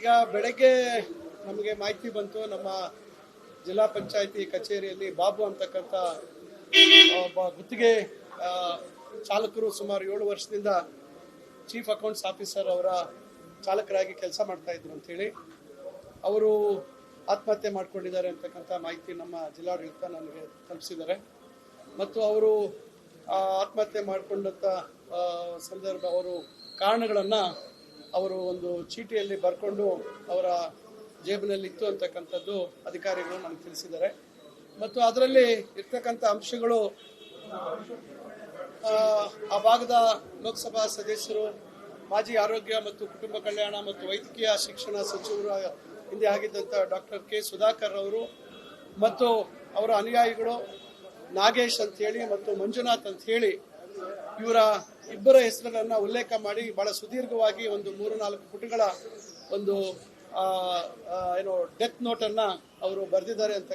ಈಗ ಬೆಳಗ್ಗೆ ನಮಗೆ ಮಾಹಿತಿ ಬಂತು, ನಮ್ಮ ಜಿಲ್ಲಾ ಪಂಚಾಯತಿ ಕಚೇರಿಯಲ್ಲಿ ಬಾಬು ಅಂತಕ್ಕಂಥ ಒಬ್ಬ ಗುತ್ತಿಗೆ ಚಾಲಕರು ಸುಮಾರು ಏಳು ವರ್ಷದಿಂದ ಚೀಫ್ ಅಕೌಂಟ್ಸ್ ಆಫೀಸರ್ ಅವರ ಚಾಲಕರಾಗಿ ಕೆಲಸ ಮಾಡ್ತಾ ಇದ್ರು ಅಂತೇಳಿ ಅವರು ಆತ್ಮಹತ್ಯೆ ಮಾಡ್ಕೊಂಡಿದ್ದಾರೆ ಅಂತಕ್ಕಂಥ ಮಾಹಿತಿ ನಮ್ಮ ಜಿಲ್ಲಾಡಳಿತ ನನಗೆ ತಲುಪಿಸಿದ್ದಾರೆ. ಮತ್ತು ಅವರು ಆತ್ಮಹತ್ಯೆ ಮಾಡಿಕೊಂಡಂಥ ಸಂದರ್ಭ ಅವರು ಕಾರಣಗಳನ್ನು ಅವರು ಒಂದು ಚೀಟಿಯಲ್ಲಿ ಬರ್ಕೊಂಡು ಅವರ ಜೇಬಿನಲ್ಲಿ ಇತ್ತು ಅಂತಕ್ಕಂಥದ್ದು ಅಧಿಕಾರಿಗಳು ನಮಗೆ ತಿಳಿಸಿದ್ದಾರೆ. ಮತ್ತು ಅದರಲ್ಲಿ ಇರ್ತಕ್ಕಂಥ ಅಂಶಗಳು ಆ, ಭಾಗದ ಲೋಕಸಭಾ ಸದಸ್ಯರು ಮಾಜಿ ಆರೋಗ್ಯ ಮತ್ತು ಕುಟುಂಬ ಕಲ್ಯಾಣ ಮತ್ತು ವೈದ್ಯಕೀಯ ಶಿಕ್ಷಣ ಸಚಿವರ ಹಿಂದೆ ಆಗಿದ್ದಂಥ ಡಾಕ್ಟರ್ ಕೆ ಸುಧಾಕರ್ ಅವರು ಮತ್ತು ಅವರ ಅನುಯಾಯಿಗಳು ನಾಗೇಶ್ ಅಂತ ಹೇಳಿ ಮತ್ತು ಮಂಜುನಾಥ್ ಅಂತ ಹೇಳಿ ಇವರ ಇಬ್ಬರ ಹೆಸರುಗಳನ್ನು ಉಲ್ಲೇಖ ಮಾಡಿ ಬಹಳ ಸುದೀರ್ಘವಾಗಿ ಒಂದು ಮೂರು ನಾಲ್ಕು ಪುಟಗಳ ಒಂದು ಏನು ಡೆತ್ ನೋಟನ್ನು ಅವರು ಬರೆದಿದ್ದಾರೆ ಅಂತ